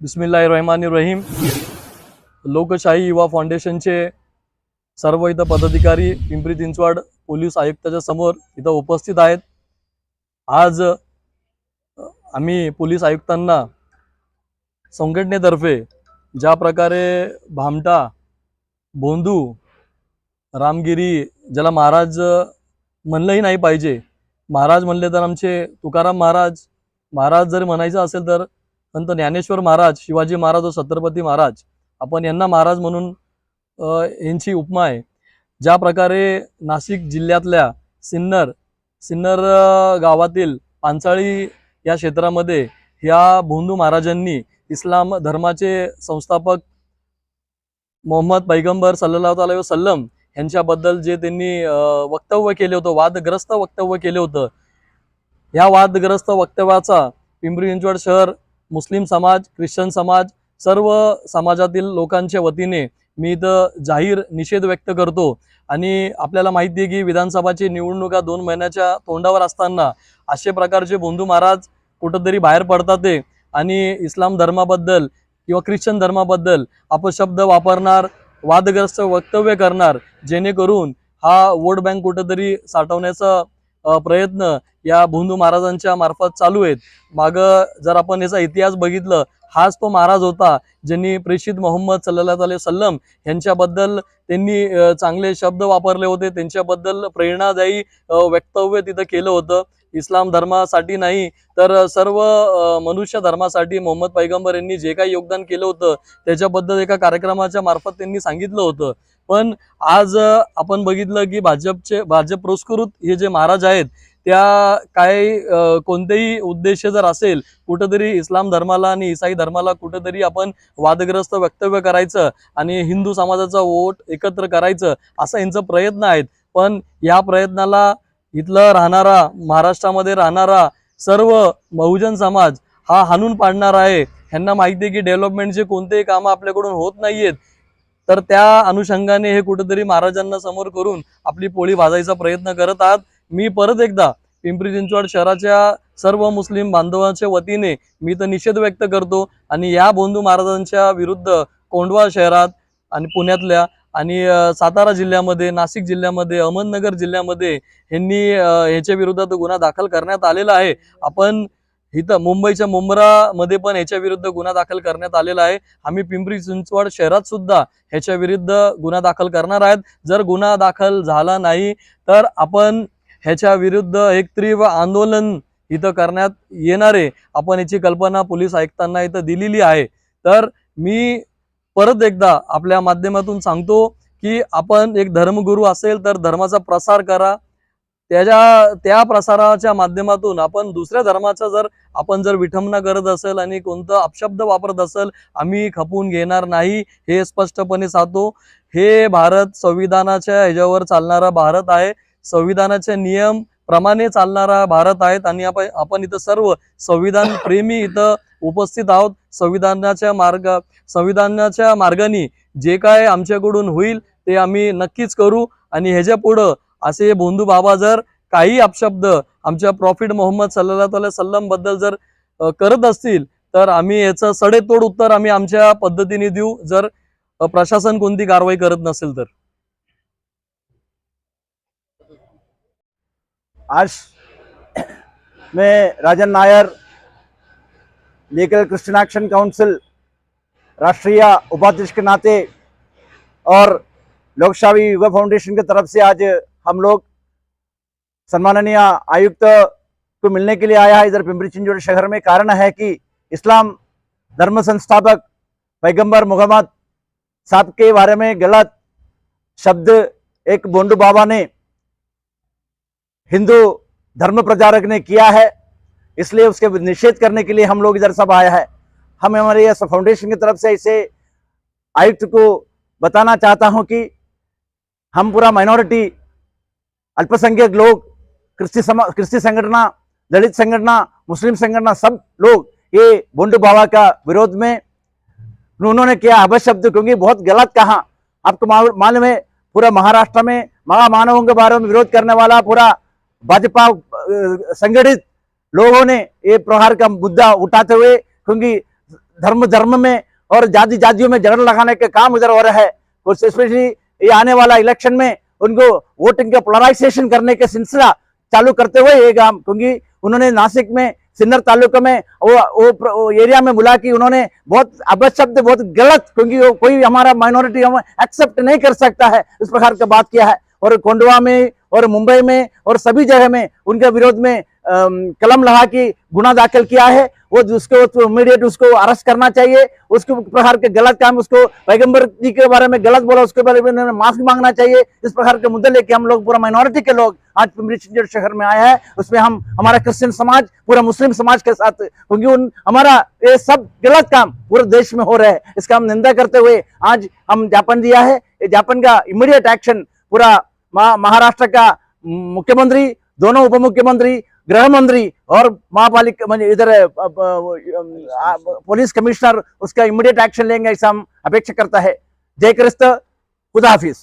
बिस्मिल्ला रहमान रहीम लोकशाही युवा फाउंडेशनचे सर्व इथं पदाधिकारी पिंपरी चिंचवड पोलीस आयुक्ताच्या समोर इथं उपस्थित आहेत. आज आम्ही पोलीस आयुक्तांना संघटनेतर्फे ज्या प्रकारे भामटा बोंदू रामगिरी ज्याला महाराज म्हणलंही नाही पाहिजे महाराज म्हणले तर आमचे तुकाराम महाराज महाराज जर म्हणायचं असेल तर संत ज्ञानेश्वर महाराज शिवाजी महाराज व छत्रपती महाराज आपण यांना महाराज म्हणून यांची उपमा आहे. ज्या प्रकारे नाशिक जिल्ह्यातल्या सिन्नर सिन्नर गावातील पांचाळी या क्षेत्रामध्ये ह्या भोंदू महाराजांनी इस्लाम धर्माचे संस्थापक मोहम्मद पैगंबर सल्ला अलैहि वसल्लम यांच्याबद्दल जे त्यांनी वक्तव्य केले होतं वादग्रस्त वक्तव्य केले होतं या वादग्रस्त वक्तव्याचा पिंपरी चिंचवड शहर मुस्लिम समाज ख्रिश्चन समाज सर्व समाजातील लोकांच्या वतीने मी इथं जाहीर निषेध व्यक्त करतो. आणि आपल्याला माहिती आहे की विधानसभाची निवडणुका दोन महिन्याच्या तोंडावर असताना असे प्रकारचे बोंधू महाराज कुठंतरी बाहेर पडतात ते आणि इस्लाम धर्माबद्दल किंवा ख्रिश्चन धर्माबद्दल अपशब्द वापरणार वादग्रस्त वक्तव्य करणार जेणेकरून हा वोट बँक कुठंतरी साठवण्याचा सा प्रयत्न या भोंदू महाराजांच्या मार्फत चालू आहेत. मागं जर आपण याचा इतिहास बघितलं हाच तो महाराज होता ज्यांनी प्रेषित मोहम्मद सल्लल्लाहु अलैहि वसल्लम यांच्याबद्दल त्यांनी चांगले शब्द वापरले होते. त्यांच्याबद्दल प्रेरणादायी वक्तव्य तिथं केलं होतं. इस्लाम धर्मासाठी नाही तर सर्व मनुष्य धर्मासाठी मोहम्मद पैगंबर यांनी जे काही योगदान केलं होतं त्याच्याबद्दल एका कार्यक्रमाच्या मार्फत त्यांनी सांगितलं होतं. पण आज आपण बघितलं की भाजपचे भाजप पुरस्कृत हे जे महाराज आहेत त्या काय कोणतेही उद्देश जर असेल कुठंतरी इस्लाम धर्माला आणि इसाई धर्माला कुठंतरी आपण वादग्रस्त वक्तव्य करायचं आणि हिंदू समाजाचा वोट एकत्र करायचं असा यांचा प्रयत्न आहेत. पण या प्रयत्नाला इथलं राहणारा महाराष्ट्रामध्ये राहणारा सर्व बहुजन समाज हा हाणून पाडणार आहे. ह्यांना माहिती आहे की डेव्हलपमेंटचे कोणतेही कामं आपल्याकडून होत नाहीयेत. तर त्या अनुषंगाने हे कुठेतरी महाराजांना समोर करून आपली पोळी भाजायचा प्रयत्न करत आहात. मी परत एकदा पिंपरी चिंचवड शहराच्या सर्व मुस्लिम बांधवांच्या वतीने मी तर निषेध व्यक्त करतो आणि या बोंधू महाराजांच्या विरुद्ध कोंडवा शहरात आणि पुण्यातल्या आणि सातारा जिल्ह्यामध्ये नाशिक जिल्ह्यामध्ये अहमदनगर जिल्ह्यामध्ये ह्यांनी ह्याच्या विरोधात गुन्हा दाखल करण्यात आलेला आहे. आपण इथं मुंबईच्या मुंब्रामध्ये पण ह्याच्या विरुद्ध गुन्हा दाखल करण्यात आलेला आहे. आम्ही पिंपरी चिंचवड शहरात सुद्धा ह्याच्या विरुद्ध गुन्हा दाखल करणार आहेत. जर गुन्हा दाखल झाला नाही तर आपण ह्याच्या विरुद्ध एक तीव्र आंदोलन इथं करण्यात येणारे आपण याची कल्पना पोलीस आयुक्तांना इथं दिलेली आहे. तर मी परत एकदा आपल्या माध्यमातून सांगतो की आपण एक धर्मगुरू असेल तर धर्माचा प्रसार करा. त्याच्या त्या प्रसाराच्या माध्यमातून आपण दुसऱ्या धर्माचा जर आपण जर विठंबना करत असेल आणि कोणतं अपशब्द वापरत असेल आम्ही खपून घेणार नाही हे स्पष्टपणे सांगतो. हे भारत संविधानाच्या ह्याच्यावर चालणारा भारत आहे. संविधानाचे नियम प्रमाणे चालणारा भारत आहेत आणि आपण आपण इथं सर्व संविधान प्रेमी इथं उपस्थित आहोत. संविधानाच्या मार्ग संविधानाच्या मार्गाने जे काय आमच्याकडून होईल ते आम्ही नक्कीच करू. आणि ह्याच्या पुढं असे बोंधू बाबा जर काही अपशब्द आमच्या प्रॉफिट मोहम्मद सल्ला अलैहि सल्लमबद्दल जर करत असतील तर आम्ही याचं सडेतोड उत्तर आम्ही आमच्या पद्धतीने देऊ. जर प्रशासन कोणती कारवाई करत नसेल तर. आज मैं Rajan Nair legal Christian action council राष्ट्रीय उपाध्यक्ष के नाते और लोकशाही युवा फाउंडेशन की तरफ से आज हम लोग सम्माननीय आयुक्त को मिलने के लिए आया है। इधर पिंपरी चिंचवड़ शहर में कारण है कि इस्लाम धर्म संस्थापक पैगंबर मोहम्मद साहब के बारे में गलत शब्द एक बोंडू बाबा ने हिंदू धर्म प्रचारक ने किया है। इसलिए उसके निषेध करने के लिए हम लोग इधर सब आया है। हम हमारे इस फाउंडेशन की तरफ़ से इसे आयुक्त को बताना चाहता हूँ कि हम पूरा माइनॉरिटी अल्पसंख्यक लोग कृषि समा कृषि संगठना, दलित संगठना, मुस्लिम संगठना, सब लोग ये बोंडू बाबा का विरोध में उन्होंने किया। अभशब्द क्योंकि बहुत गलत कहा। आपको मालूम है, पूरा महाराष्ट्र में महामानवों के बारे में विरोध करने वाला पूरा भाजपा संगठित लोगों ने ये प्रहार का मुद्दा उठाते हुए, क्योंकि धर्म धर्म में और जाति जातियों में झगड़ा लगाने का काम उधर हो रहा है। और स्पेशली ये आने वाला इलेक्शन में उनको वोटिंग का पोलराइजेशन करने का सिलसिला चालू करते हुए ये काम क्योंकि उन्होंने नासिक में सिन्नर तालुका में वो वो, वो एरिया में बुला की उन्होंने बहुत अपशब्द बहुत गलत क्योंकि वो कोई हमारा माइनॉरिटी हम एक्सेप्ट नहीं कर सकता है इस प्रकार का बात किया है। और कोंडवा में और मुंबई में और सभी जगह में उनके विरोध में कलम लगा के गुना दाखिल किया है। वो उसको इमीडिएट उसको अरेस्ट करना चाहिए, उसके प्रकार के गलत काम उसको पैगंबर जी के बारे में गलत बोला, उसके बारे में उन्होंने माफ़ी मांगना चाहिए। इस प्रकार के मुद्दे लेके हम लोग पूरा माइनॉरिटी के लोग आज पिंपरी शहर में आया है। उसमें हम, हमारा क्रिश्चियन समाज, पूरा मुस्लिम समाज के साथ क्योंकि उन, हमारा ये सब गलत काम पूरे देश में हो रहा है। इसका हम निंदा करते हुए आज हम ज्ञापन दिया है। ये ज्ञापन का इमीडिएट एक्शन पूरा महाराष्ट्र का मुख्यमंत्री, दोनों उप मुख्यमंत्री गृह मंत्री और महापालिका म्हणजे इधर पुलिस कमिश्नर उसका इमीडिएट एक्शन लेंगे ऐसा हम अपेक्षा करता है। जय क्रिस्त खुदा हाफिज।